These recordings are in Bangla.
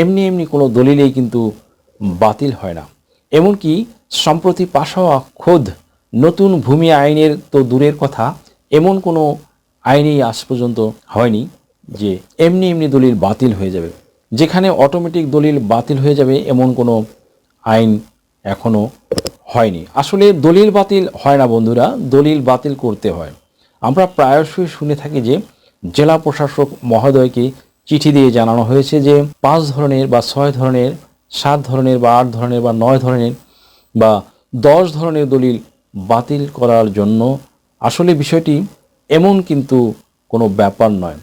এমনি এমনি কোনো দলিলেই কিন্তু বাতিল হয় না। এমনকি সম্প্রতি পাশ হওয়া খোদ নতুন ভূমি আইনের তো দূরের কথা, এমন কোনো আইনেই আজ পর্যন্ত হয়নি যে এমনি এমনি দলিল বাতিল হয়ে যাবে। যেখানে অটোমেটিক দলিল বাতিল হয়ে যাবে এমন কোনো আইন এখনও হয়নি। আসলে দলিল বাতিল হয় না বন্ধুরা, দলিল বাতিল করতে হয়। আমরা প্রায়শই শুনে থাকি যে জেলা প্রশাসক মহোদয়কে চিঠি দিয়ে জানানো হয়েছে যে পাঁচ ধরনের বা ছয় ধরনের, সাত ধরনের বা আট ধরনের বা নয় ধরনের বা দশ ধরনের দলিল বাতিল করার জন্য আসলে বিষয়টি এমন কিন্তু কোনো ব্যাপার নয়।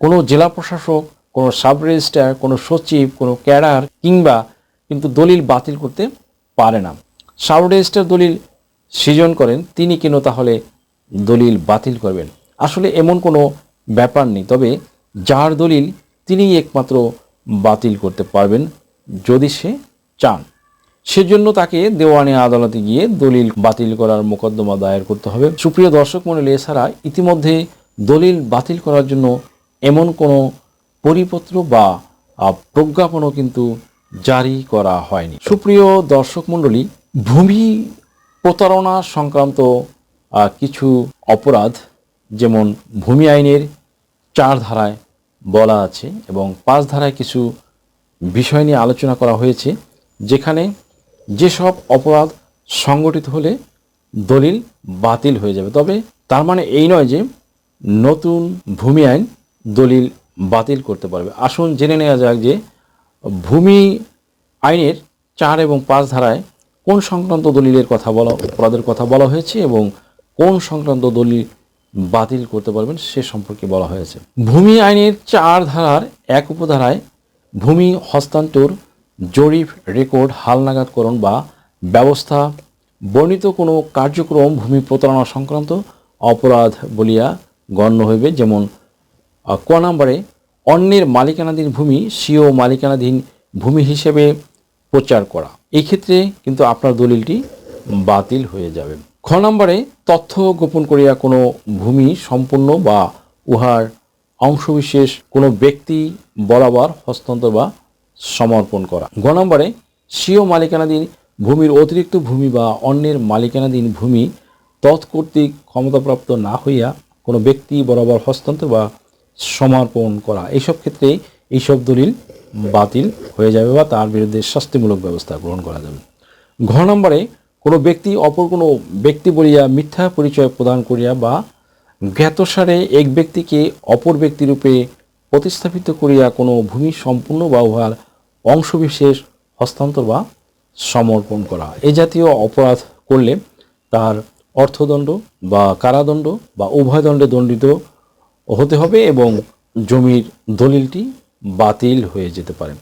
কোনো জেলা প্রশাসক, কোনো সাব রেজিস্ট্রার কোনো সচিব, কোনো ক্যাডার কিংবা কিন্তু দলিল বাতিল করতে পারে না। সাব রেজিস্ট্রার দলিল সৃজন করেন, তিনি কেন তাহলে দলিল বাতিল করবেন? আসলে এমন কোনো ব্যাপার নেই। তবে যার দলিল তিনিই একমাত্র বাতিল করতে পারবেন যদি সে চান। সেজন্য তাকে দেওয়ানি আদালতে গিয়ে দলিল বাতিল করার মোকদ্দমা দায়ের করতে হবে। সুপ্রিয় দর্শক মণ্ডলী, এছাড়া ইতিমধ্যে দলিল বাতিল করার জন্য এমন কোনো পরিপত্র বা প্রজ্ঞাপনও কিন্তু জারি করা হয়নি। সুপ্রিয় দর্শক মণ্ডলী, ভূমি প্রতারণা সংক্রান্ত কিছু অপরাধ, যেমন ভূমি আইনের চার ধারায় বলা আছে এবং পাঁচ ধারায় কিছু বিষয় নিয়ে আলোচনা করা হয়েছে, যেখানে যেসব অপরাধ সংগঠিত হলে দলিল বাতিল হয়ে যাবে। তবে তার মানে এই নয় যে নতুন ভূমি আইন দলিল বাতিল করতে পারবে। আসুন জেনে নেওয়া যাক যে ভূমি আইনের চার এবং পাঁচ ধারায় কোন সংক্রান্ত দলিলের কথা বলা, অপরাধের কথা বলা হয়েছে এবং কোন সংক্রান্ত দলিল বাতিল করতে পারবেন, সে সম্পর্কে বলা হয়েছে। ভূমি আইনের চার ধারার এক উপধারায় ভূমি হস্তান্তর, জরিপ রেকর্ড, হালনাগাদকরণ বা ব্যবস্থা, বর্ণিত কোনো কার্যক্রম ভূমি প্রতারণা সংক্রান্ত অপরাধ বলিয়া গণ্য হইবে, যেমন ক নম্বরে, অন্যের মালিকানাধীন ভূমি স্বীয় মালিকানাধীন ভূমি হিসেবে প্রচার করা। এক্ষেত্রে কিন্তু আপনার দলিলটি বাতিল হয়ে যাবে। খ নম্বরে, তথ্য গোপন করিয়া কোনো ভূমি সম্পূর্ণ বা উহার অংশবিশেষ কোনো ব্যক্তি বরাবর হস্তান্তর বা সমর্পণ করা। গ নম্বরে, স্বীয় মালিকানাধীন ভূমির অতিরিক্ত ভূমি বা অন্যের মালিকানাধীন ভূমি তৎকর্তৃক ক্ষমতাপ্রাপ্ত না হইয়া কোনো ব্যক্তি বরাবর হস্তান্তর বা সমর্পণ করা। এইসব ক্ষেত্রে এইসব দলিল বাতিল হয়ে যাবে বা তার বিরুদ্ধে শাস্তিমূলক ব্যবস্থা গ্রহণ করা যাবে। ঘ নম্বরে কোনো ব্যক্তি, অপর কোনো ব্যক্তি বলিয়া মিথ্যা পরিচয় প্রদান করিয়া বা জ্ঞাতসারে এক ব্যক্তিকে অপর ব্যক্তিরূপে প্রতিস্থাপিত করিয়া কোনো ভূমি সম্পূর্ণ বা উহার অংশবিশেষ হস্তান্তর বা সমর্পণ করা। এ জাতীয় অপরাধ করলে তার অর্থদণ্ড বা কারাদণ্ড বা উভয় দণ্ডে দণ্ডিত হতে হবে এবং জমির দলিলটি বাতিল হয়ে যেতে পারে।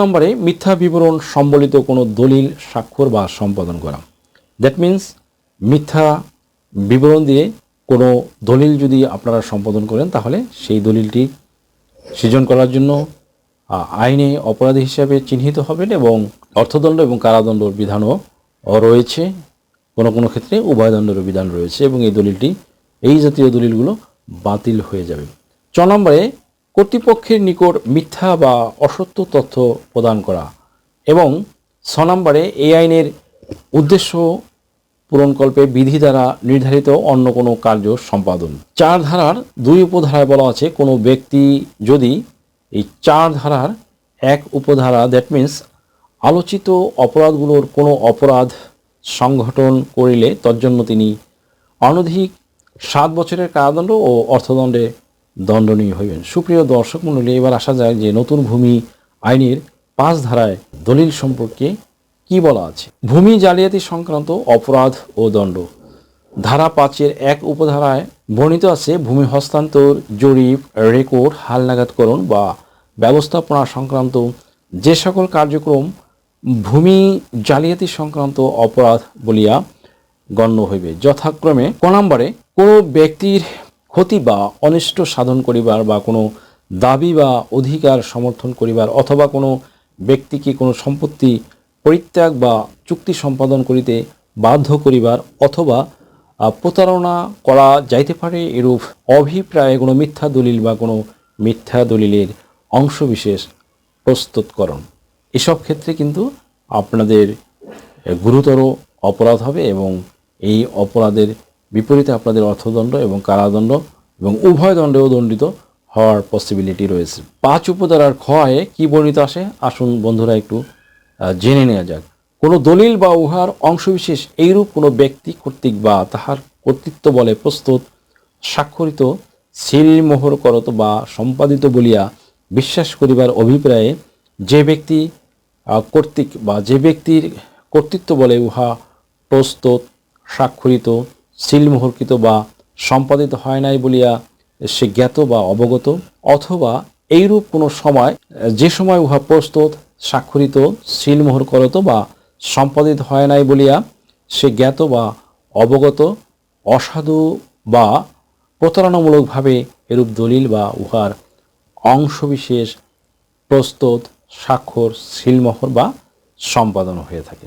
নম্বরে মিথ্যা বিবরণ সম্বলিত কোনো দলিল, স্বাক্ষর বা সম্পাদন করা। দ্যাট মিন্স মিথ্যা বিবরণ দিয়ে কোনো দলিল যদি আপনারা সম্পাদন করেন, তাহলে সেই দলিলটি সৃজন করার জন্য আইনে অপরাধী হিসাবে চিহ্নিত হবেন এবং অর্থদণ্ড এবং কারাদণ্ডর বিধানও রয়েছে। কোনো কোনো ক্ষেত্রে উভয় দণ্ডেরও বিধান রয়েছে এবং এই দলিলটি, এই জাতীয় দলিলগুলো বাতিল হয়ে যাবে। চ নম্বরে কর্তৃপক্ষের নিকট মিথ্যা বা অসত্য তথ্য প্রদান করা এবং ছ নম্বরে এই আইনের উদ্দেশ্য পূরণকল্পে বিধি দ্বারা নির্ধারিত অন্য কোনো কার্য সম্পাদন। চার ধারার দুই উপধারায় বলা আছে, কোনো ব্যক্তি যদি এই চার ধারার এক উপধারা দ্যাট মিন্স আলোচিত অপরাধগুলোর কোনো অপরাধ সংগঠন করিলে তজ্জন্য তিনি অনধিক সাত বছরের কারাদণ্ড ও অর্থদণ্ডে দণ্ডনীয় হইবেন। সুপ্রিয় দর্শক মণ্ডলী, এবার আসা যায় যে নতুন ভূমি আইনের পাঁচ ধারায় দলিল সম্পর্কে কি বলা আছে? ভূমি জালিয়াতি সংক্রান্ত অপরাধ ও দণ্ড। ধারা পাঁচের এক উপধারায় বর্ণিত আছে, ভূমি হস্তান্তর, জরিপ, রেকর্ড, হালনাগাদকরণ বা ব্যবস্থাপনা সংক্রান্ত যে সকল কার্যক্রম ভূমি জালিয়াতি সংক্রান্ত অপরাধ বলিয়া গণ্য হইবে। যথাক্রমে ক নম্বরে কোনো ব্যক্তির ক্ষতি বা অনিষ্ট সাধন করিবার বা কোনো দাবি বা অধিকার সমর্থন করিবার অথবা কোনো ব্যক্তিকে কোনো সম্পত্তি পরিত্যাগ বা চুক্তি সম্পাদন করিতে বাধ্য করিবার অথবা প্রতারণা করা যাইতে পারে এরূপ অভিপ্রায়ে কোনো মিথ্যা দলিল বা কোনো মিথ্যা দলিলের অংশবিশেষ প্রস্তুতকরণ। এসব ক্ষেত্রে কিন্তু আপনাদের গুরুতর অপরাধ হবে এবং এই অপরাধের বিপরীতে আপনাদের অর্থদণ্ড এবং কারাদণ্ড এবং উভয় দণ্ডেও দণ্ডিত হওয়ার পসিবিলিটি রয়েছে। পাঁচ উপধারার ক্ষয়ে কি বর্ণিত আসে? আসুন বন্ধুরা একটু জেনে নেওয়া যাক। কোনো দলিল বা উহার অংশবিশেষ এইরূপ কোনো ব্যক্তি কর্তৃক বা তাহার কর্তৃত্ব বলে প্রস্তুত, স্বাক্ষরিত সিলমোহর করত বা সম্পাদিত বলিয়া বিশ্বাস করিবার অভিপ্রায়ে যে ব্যক্তি কর্তৃক বা যে ব্যক্তির কর্তৃত্ব বলে উহা প্রস্তুত, স্বাক্ষরিত সিলমোহরকৃত বা সম্পাদিত হয় নাই বলিয়া সে জ্ঞাত বা অবগত, অথবা এইরূপ কোনো সময়, যে সময় উহা প্রস্তুত, স্বাক্ষরিত সিলমোহর করত বা সম্পাদিত হয় নাই বলিয়া সে জ্ঞাত বা অবগত, অসাধু বা প্রতারণামূলকভাবে এরূপ দলিল বা উহার অংশবিশেষ প্রস্তুত, স্বাক্ষর সিলমোহর বা সম্পাদন হয়ে থাকে।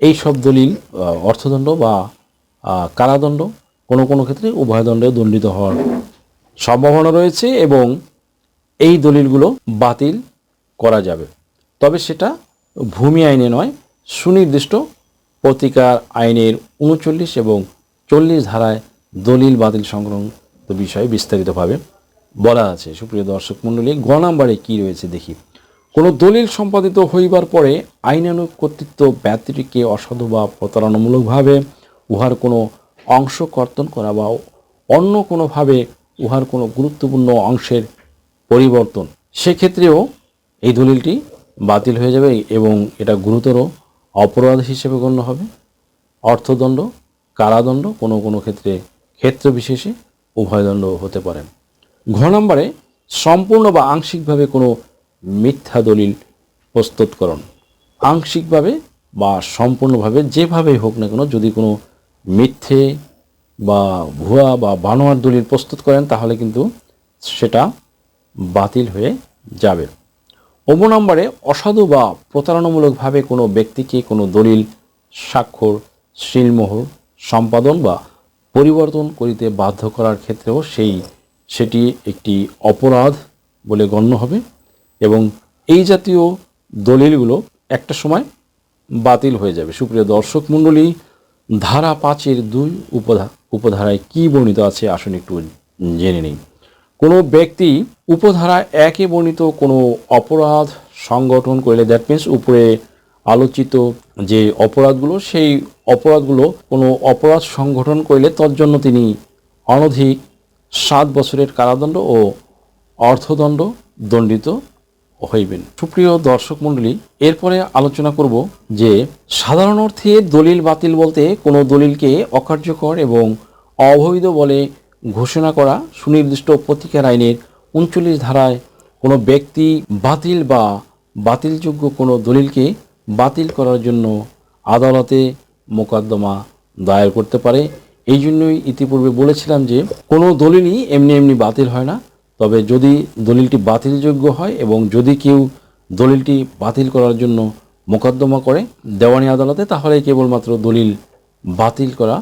এই সব দলিল অর্থদণ্ড বা কারাদণ্ড কোনো কোনো ক্ষেত্রে উভয় দণ্ডে দণ্ডিত হওয়ার সম্ভাবনা রয়েছে এবং এই দলিলগুলো বাতিল করা যাবে। তবে সেটা ভূমি আইনে নয়, সুনির্দিষ্ট প্রতিকার আইনের উনচল্লিশ এবং চল্লিশ ধারায় দলিল বাতিল সংক্রান্ত বিষয়ে বিস্তারিতভাবে বলা আছে। সুপ্রিয় দর্শক মণ্ডলী, গ নাম্বারে কী রয়েছে দেখি। কোনো দলিল সম্পাদিত হইবার পরে আইনানুগ কর্তৃত্ব ব্যক্তিটিকে অসাধু বা প্রতারণামূলকভাবে উহার কোনো অংশ কর্তন করা বা অন্য কোনোভাবে উহার কোনো গুরুত্বপূর্ণ অংশের পরিবর্তন। সেক্ষেত্রেও এই দলিলটি বাতিল হয়ে যাবে এবং এটা গুরুতর অপরাধ হিসেবে গণ্য হবে। অর্থদণ্ড, কারাদণ্ড কোনো কোনো ক্ষেত্রে ক্ষেত্র বিশেষে উভয়দণ্ড হতে পারে। ঘ নম্বরে সম্পূর্ণ বা আংশিকভাবে কোনো মিথ্যা দলিল প্রস্তুতকরণ আংশিকভাবে বা সম্পূর্ণভাবে যেভাবেই হোক না কেন যদি কোনো মিথ্যে বা ভুয়া বা বানোয়ার দলিল প্রস্তুত করেন, তাহলে কিন্তু সেটা বাতিল হয়ে যাবে। অব নম্বরে অসাধু বা প্রতারণামূলকভাবে কোনো ব্যক্তিকে কোনো দলিল, স্বাক্ষর শিলমোহর সম্পাদন বা পরিবর্তন করিতে বাধ্য করার ক্ষেত্রেও সেই, সেটি একটি অপরাধ বলে গণ্য হবে। এবং এই জাতীয় দলিলগুলো একটা সময় বাতিল হয়ে যাবে। সুপ্রিয় দর্শক মণ্ডলী, ধারা পাঁচের দুই উপধা, উপধারায় কী বর্ণিত আছে আসুন একটু জেনে নিই। কোনো ব্যক্তি উপধারা একে বর্ণিত কোনো অপরাধ সংগঠন করলে দ্যাট মিন্স উপরে আলোচিত যে অপরাধগুলো, সেই অপরাধগুলো কোনো অপরাধ সংগঠন করলে তজ্জন্য তিনি অনধিক সাত বছরের কারাদণ্ড ও অর্থদণ্ড দণ্ডিত হইবেন। সুপ্রিয় দর্শক মণ্ডলী, এরপরে আলোচনা করব যে সাধারণ অর্থে দলিল বাতিল বলতে কোনো দলিলকে অকার্যকর এবং অবৈধ বলে ঘোষণা করা সুনির্দিষ্ট প্রতিকার আইনের উনচল্লিশ ধারায় কোনো ব্যক্তি বাতিল বা বাতিলযোগ্য কোনো দলিলকে বাতিল করার জন্য আদালতে মোকদ্দমা দায়ের করতে পারে। এই জন্যই ইতিপূর্বে বলেছিলাম যে কোনো দলিলই এমনি এমনি বাতিল হয় না। তবে যদি দলিলটি বাতিলযোগ্য হয় এবং যদি কেউ দলিলটি বাতিল করার জন্য মোকদ্দমা করে দেওয়ানি আদালতে, তাহলে কেবলমাত্র দলিল বাতিল করা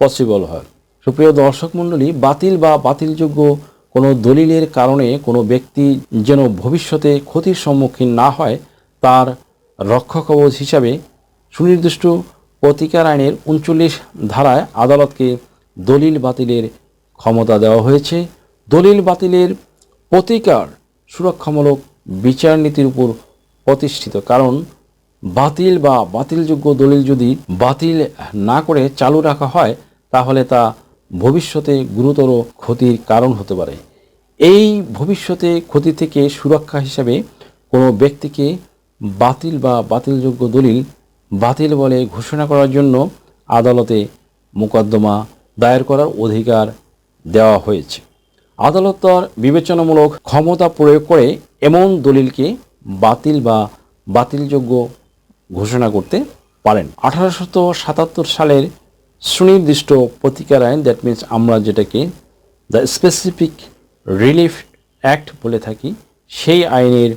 পসিবল হয়। সুপ্রিয় দর্শক মণ্ডলী, বাতিল বা বাতিলযোগ্য কোনো দলিলের কারণে কোনো ব্যক্তি যেন ভবিষ্যতে ক্ষতির সম্মুখীন না হয়, তার রক্ষা কবচ হিসাবে সুনির্দিষ্ট প্রতিকার আইনের উনচল্লিশ ধারায় আদালতকে দলিল বাতিলের ক্ষমতা দেওয়া হয়েছে। দলিল বাতিলের প্রতিকার সুরক্ষামূলক বিচার নীতির উপর প্রতিষ্ঠিত। কারণ বাতিল বা বাতিলযোগ্য দলিল যদি বাতিল না করে চালু রাখা হয়, তাহলে তা ভবিষ্যতে গুরুতর ক্ষতির কারণ হতে পারে। এই ভবিষ্যতে ক্ষতি থেকে সুরক্ষা হিসাবে কোনো ব্যক্তিকে বাতিল বা বাতিলযোগ্য দলিল বাতিল বলে ঘোষণা করার জন্য আদালতে মোকদ্দমা দায়ের করার অধিকার দেওয়া হয়েছে। আদালত তার বিবেচনামূলক ক্ষমতা প্রয়োগ করে এমন দলিলকে বাতিল বা বাতিলযোগ্য ঘোষণা করতে পারেন। আঠারোশত সাতাত্তর সালের সুনির্দিষ্ট প্রতিকার আইন দ্যাট মিনস আমরা যেটাকে দ্য স্পেসিফিক রিলিফ অ্যাক্ট বলে থাকি, সেই আইনের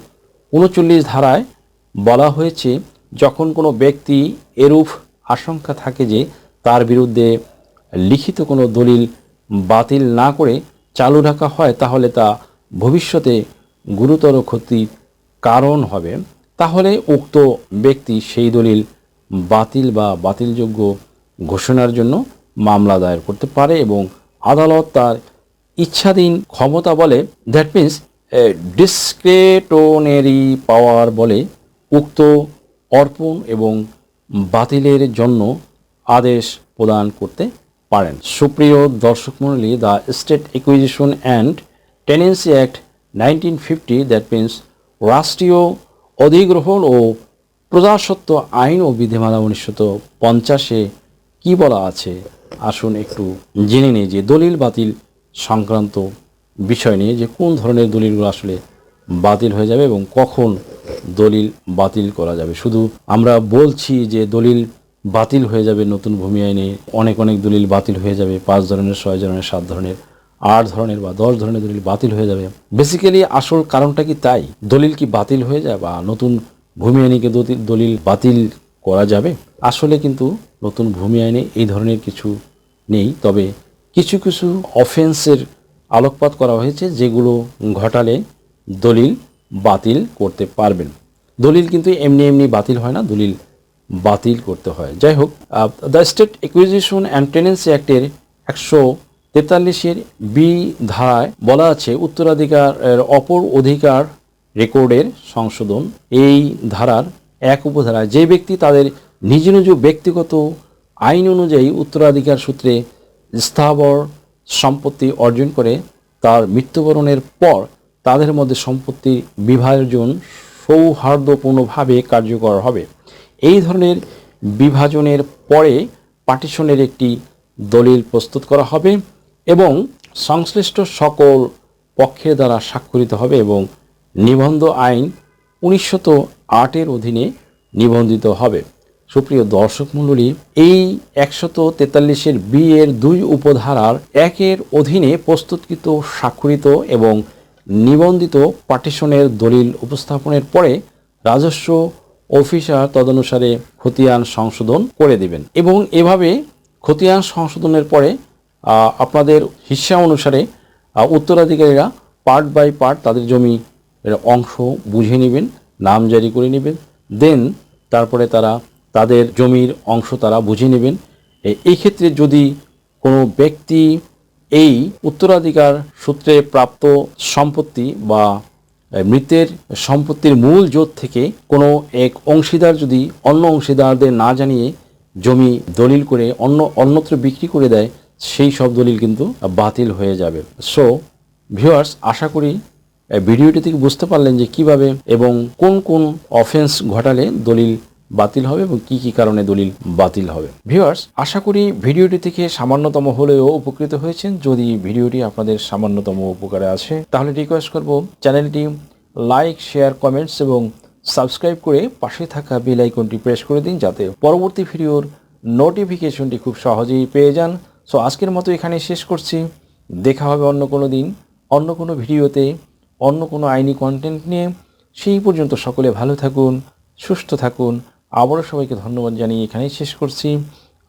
উনচল্লিশ ধারায় বলা হয়েছে, যখন কোনো ব্যক্তি এরূপ আশঙ্কা থাকে যে তার বিরুদ্ধে লিখিত কোনো দলিল বাতিল না করে চালু রাখা হয়, তাহলে তা ভবিষ্যতে গুরুতর ক্ষতির কারণ হবে। তাহলে উক্ত ব্যক্তি সেই দলিল বাতিল বা বাতিলযোগ্য ঘোষণার জন্য মামলা দায়ের করতে পারে এবং আদালত তার ইচ্ছাধীন ক্ষমতা বলে দ্যাট মিন্স ডিসক্রেটনেরি পাওয়ার বলে উক্ত অর্পণ এবং বাতিলের জন্য আদেশ প্রদান করতে পারেন। সুপ্রিয় দর্শক মণ্ডলী the state acquisition and tenancy act nineteen fifty that means রাষ্ট্রীয় অধিগ্রহণ ও প্রজাসত্ব আইন ও বিধিমালা উনিশশত পঞ্চাশে কী বলা আছে? আসুন একটু জেনে নিই যে দলিল বাতিল সংক্রান্ত বিষয় নিয়ে, যে কোন ধরনের দলিলগুলো আসলে বাতিল হয়ে যাবে এবং কখন দলিল বাতিল করা যাবে। শুধু আমরা বলছি যে দলিল বাতিল হয়ে যাবে নতুন ভূমি আইনে। অনেক অনেক দলিল বাতিল হয়ে যাবে। পাঁচ ধরনের, ছয় ধরনের, সাত ধরনের, আট ধরনের বা দশ ধরনের দলিল বাতিল হয়ে যাবে। বেসিক্যালি আসল কারণটা কি তাই? দলিল কি বাতিল হয়ে যায় বা নতুন ভূমি আইনিকে দলিল বাতিল করা যাবে? আসলে কিন্তু নতুন ভূমি আইনে এই ধরনের কিছু নেই। তবে কিছু কিছু অফেন্সের আলোকপাত করা হয়েছে যেগুলো ঘটালে দলিল বাতিল করতে পারবেন। দলিল কিন্তু এমনি এমনি বাতিল হয় না। দলিল বাতিল করতে হয়। যাই হোক the state acquisition and tenancy অ্যাক্টের একশো তেতাল্লিশের বি ধারায় বলা আছে উত্তরাধিকারের অপর অধিকার রেকর্ডের সংশোধন। এই ধারার এক উপধারায় যে ব্যক্তি তাদের নিজ নিজ ব্যক্তিগত আইন অনুযায়ী উত্তরাধিকার সূত্রে স্থাবর সম্পত্তি অর্জন করে, তার মৃত্যুবরণের পর তাদের মধ্যে সম্পত্তির বিভাজন সৌহার্দ্যপূর্ণভাবে কার্যকর হবে। এই ধরনের বিভাজনের পরে পার্টিশনের একটি দলিল প্রস্তুত করা হবে এবং সংশ্লিষ্ট সকল পক্ষের দ্বারা স্বাক্ষরিত হবে এবং নিবন্ধ আইন উনিশশত আটের অধীনে নিবন্ধিত হবে। সুপ্রিয় দর্শক মণ্ডলী, এই একশত তেতাল্লিশের বি এর দুই উপধারার একের অধীনে প্রস্তুতকৃত, স্বাক্ষরিত এবং নিবন্ধিত পার্টিশনের দলিল উপস্থাপনের পরে রাজস্ব অফিসার তদনুসারে খতিয়ান সংশোধন করে দিবেন। এবং এভাবে খতিয়ান সংশোধনের পরে আপনাদের হিস্সা অনুসারে উত্তরাধিকারীরা পার্ট বাই পার্ট তাদের জমি অংশ বুঝে নেবেন, নাম জারি করে নেবেন, দেন তারপরে তারা তাদের জমির অংশ তারা বুঝে নেবেন। এই ক্ষেত্রে যদি কোনো ব্যক্তি এই উত্তরাধিকার সূত্রে প্রাপ্ত সম্পত্তি বা মৃতের সম্পত্তির মূল জোট থেকে কোনো এক অংশীদার যদি অন্য অংশীদারদের না জানিয়ে জমি দলিল করে অন্য অন্যত্র বিক্রি করে দেয়, সেই সব দলিল কিন্তু বাতিল হয়ে যাবে। সো ভিউয়ার্স আশা করি ভিডিওটি থেকে বুঝতে পারলেন যে কীভাবে এবং কোন কোন অফেন্স ঘটালে দলিল বাতিল হবে এবং কি কি কারণে দলিল বাতিল হবে। ভিউয়ার্স, আশা করি ভিডিওটি থেকে সামান্যতম হলেও উপকৃত হয়েছেন। যদি ভিডিওটি আপনাদের সামান্যতম উপকারে আসে, তাহলে রিকোয়েস্ট করব চ্যানেলটি লাইক, শেয়ার কমেন্টস এবং সাবস্ক্রাইব করে পাশে থাকা বেল আইকনটি প্রেস করে দিন যাতে পরবর্তী ভিডিওর নোটিফিকেশনটি খুব সহজেই পেয়ে যান। সো আজকের মতো এখানে শেষ করছি। দেখা হবে অন্য কোনো দিন, অন্য কোনো ভিডিওতে, অন্য কোনো আইনি কন্টেন্ট নিয়ে। সেই পর্যন্ত সকলে ভালো থাকুন, সুস্থ থাকুন আবারও সবাইকে ধন্যবাদ জানিয়ে এখানেই শেষ করছি।